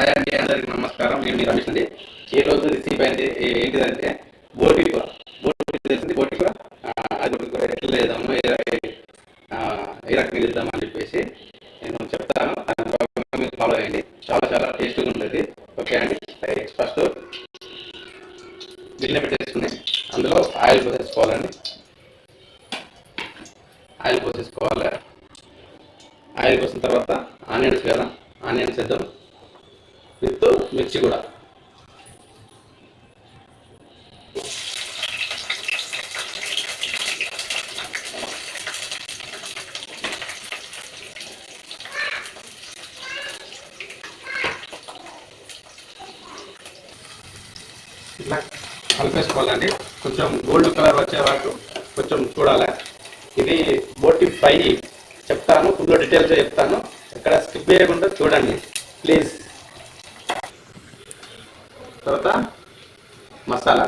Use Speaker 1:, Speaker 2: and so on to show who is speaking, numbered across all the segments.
Speaker 1: Hi అండి అందరికి నమస్కారం. నేను మీ రమేష్ అండి. ఈ రోజు రిసీవ్ అయింది ఏంటిదంటే బోటి కూర. బోటి తెలిసింది బోటి కూర. అది బోటి కూర ఎట్లా చేద్దాము ఏ ఏ రకంగా చేద్దాము అని చెప్పేసి నేను చెప్తాను. దాని మీరు ఫాలో అయ్యండి చాలా చాలా టేస్ట్గా ఉంటుంది. ఓకే అండి. ఫస్ట్ గిన్నె పెట్టేసుకుని అందులో ఆయిల్ పోసేసుకోవాలండి. ఆయిల్ పోసేసుకోవాలి. ఆయిల్ పోసిన తర్వాత ఆనియన్స్ కదా ఆనియన్స్ వేద్దాం. మిర్చి కూడా. ఇట్లా కలిపేసుకోవాలండి. కొంచెం గోల్డ్ కలర్ వచ్చే వరకు కొంచెం చూడాలి. ఇది బోటి ఫ్రై చెప్తాను ఫుల్ డీటెయిల్స్ చెప్తాను. ఎక్కడ స్కిప్ చేయకుండా చూడండి. ప్లీజ్ తర్వాత మసాలా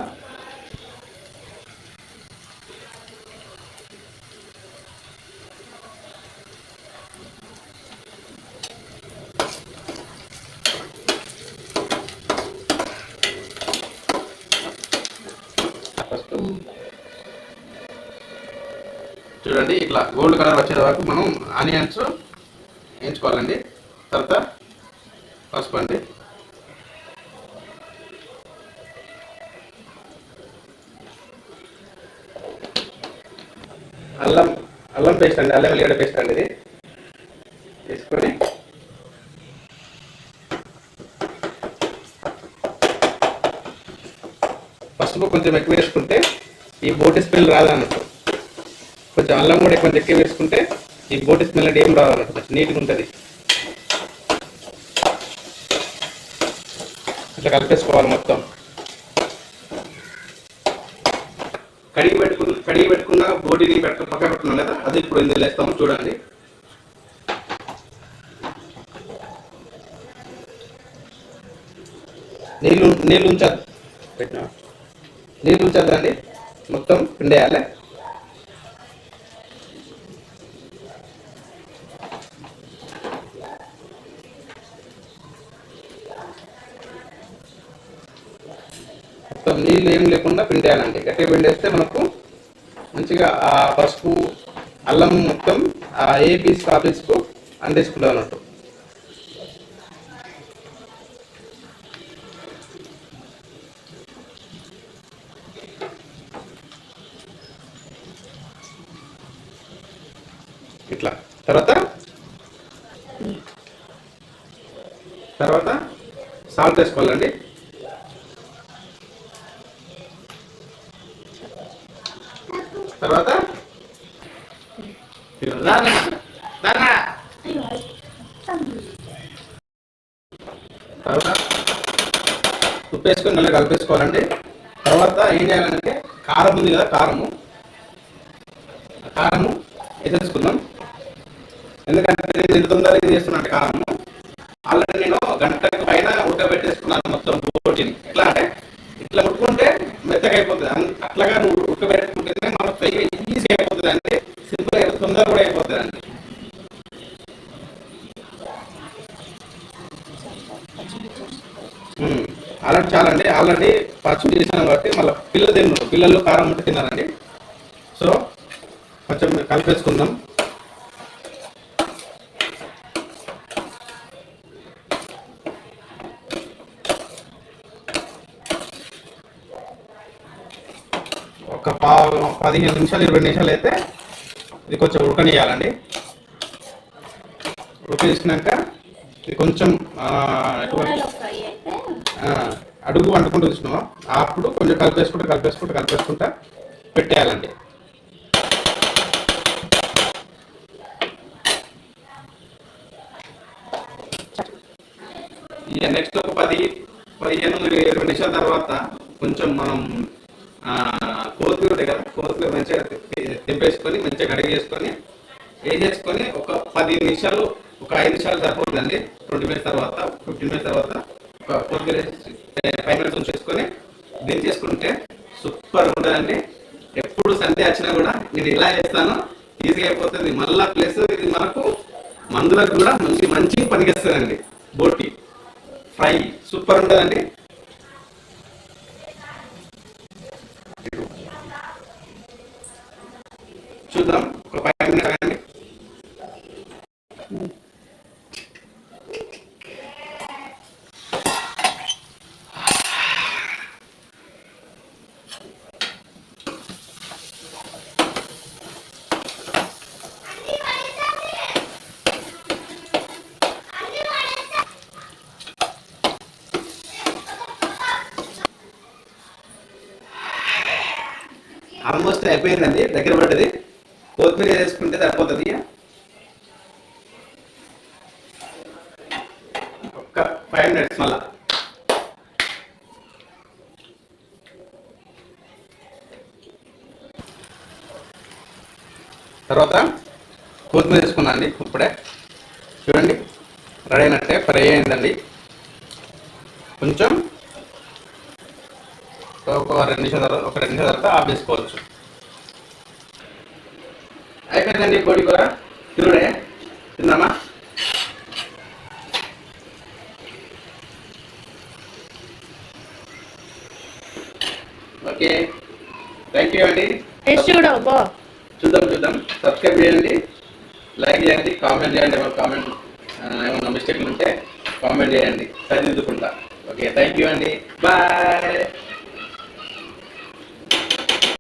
Speaker 1: ఫస్ట్ చూడండి ఇట్లా గోల్డ్ కలర్ వచ్చే వరకు మనం ఆనియన్స్ వేయించుకోవాలండి. తర్వాత పసుపు అండి. అల్లం అల్లం పేస్ట్ అండి అల్లం వెల్లిగడ్డ పేస్ట్ అండి ఇది. వేసుకొని పసుపు కొంచెం ఎక్కువ వేసుకుంటే ఈ బోటి స్మెల్ రాదన్నట్టు కొంచెం అల్లం కూడా కొంచెం ఎక్కువ వేసుకుంటే ఈ బోటి స్మెల్ అంటే ఏం రాదన్నట్టు కొంచెం నీట్గా ఉంటుంది. ఇట్లా కలిపేసుకోవాలి మొత్తం. కడిగి పెట్టుకున్న కడిగి పెట్టుకున్న బోటిని పెట్ట పక్క పెట్టుకున్నాం కదా అది ఇప్పుడు ఇందులో వేస్తాము చూడండి. నీళ్ళు నీళ్ళు ఉంచద్దు పెట్టినా? నీళ్ళు ఉంచద్దండి మొత్తం పిండేయాలి. నీళ్ళు ఏం లేకుండా పిండేయాలండి గట్టిగా పిండేస్తే మనకు మంచిగా ఆ పసుపు అల్లం మొత్తం ఆ ఏ పీస్ ఆ పీస్కు అందేసుకుంటాం అన్నట్టు. ఇట్లా. తర్వాత? తర్వాత సాల్ట్ వేసుకోవాలండి. తర్వాత? తర్వాత? ఉప్పేసుకొని మళ్ళీ కలిపేసుకోవాలండి. తర్వాత ఏం చేయాలంటే కారం ఉంది కదా కారము. కారము వేసేసుకుందాం. ఎందుకంటే నేను తొందరగా ఇది చేస్తున్నాను కారము. ఆల్రెడీ నేను గంటకు పైన ఉడకబెట్టేసుకున్నాను మొత్తం ప్రోటీన్ ఎట్లా అంటే ఇట్లా ఉట్టుకుంటే మెత్తగా అయిపోతుంది అన్- అట్లాగా నువ్వు ఉడకబెట్టుకుంటేనే మన ఫ్రై ఈజీగా అయిపోతుంది అండి సింపుల్గా తొందరగా కూడా అయిపోతుంది అండి ఆల్రెడీ చాలండి ఆల్రెడీ పచ్చి చేసినాం కాబట్టి మళ్ళీ పిల్లలు తిన్నారు పిల్లలు కారం ఉంటే తిన్నారండి. సో కొంచెం కలిపేసుకుందాం. ఒక పావు పదిహేను నిమిషాలు ఇరవై నిమిషాలు అయితే ఇది కొంచెం ఉడకనియాలండి ఉడకనిచ్చినాక ఇది కొంచెం ఎటువంటి-
Speaker 2: కూరలో ఫ్రై అయితే
Speaker 1: ఆ, అడుగు అంటుకుంటూ చూసినాం అప్పుడు కొంచెం కలిపేసుకుంటూ కలిపేసుకుంటూ కలిపేసుకుంటా పెట్టేయాలండి. ఇక నెక్స్ట్ ఒక పది పదిహేను ఇరవై నిమిషాల తర్వాత కొంచెం మనం ఆ, కొత్తిమీర కదా కొత్తిమీర మంచిగా తెంపేసుకొని మంచిగా కడిగేసుకొని వేసేసుకొని ఒక పది నిమిషాలు ఒక ఐదు నిమిషాలు సరిపోతుందండి. ట్వంటీ మినిట్స్ తర్వాత ఫిఫ్టీన్ మినిట్స్ తర్వాత ఒక కొత్తిమీర చేసుకుంటే ఫైవ్ మినిట్స్ ఉంచేసుకొని సూపర్ ఉంటుందండి. ఎప్పుడు సండే వచ్చినా కూడా ఇది ఇలా చేస్తాను ఈజీగా అయిపోతుంది. మళ్ళా ప్లస్ ఇది మనకు మందులకు కూడా మంచి మంచి పనిచేస్తుందండి. బోటి ఫ్రై సూపర్ ఉంటుందండి. చూద్దాం ఒక ఫైవ్ మినిట్స్ ఆల్మోస్ట్ అయిపోయిందండి. దగ్గర పడ్డది. కొత్తిమీర వేసుకుంటే సరిపోతుంది. ఒక్క ఫైవ్ మినిట్స్ మళ్ళా. తర్వాత కొత్తిమీర వేసుకున్నాను అండి ఇప్పుడే. చూడండి రెడీ అయినట్టే ఫ్రై అయిందండి. కొంచెం ఒక రెండు నిమిషాల తర్వాత ఒక రెండు నిమిషాల తర్వాత ఆఫ్ చేసుకోవచ్చు. అయిపోయిందండి కోడి? కూర తిరుడే తిందామా ఓకే థ్యాంక్ యూ అండి చూద్దాం చూద్దాం. సబ్స్క్రైబ్ చేయండి. లైక్ చేయండి కామెంట్ చేయండి. ఏమైనా కామెంట్ ఏమైనా మిస్టేక్లు ఉంటే కామెంట్ చేయండి. సరిదిద్దుకుంటా. ఓకే థ్యాంక్ యూ అండి. బాయ్.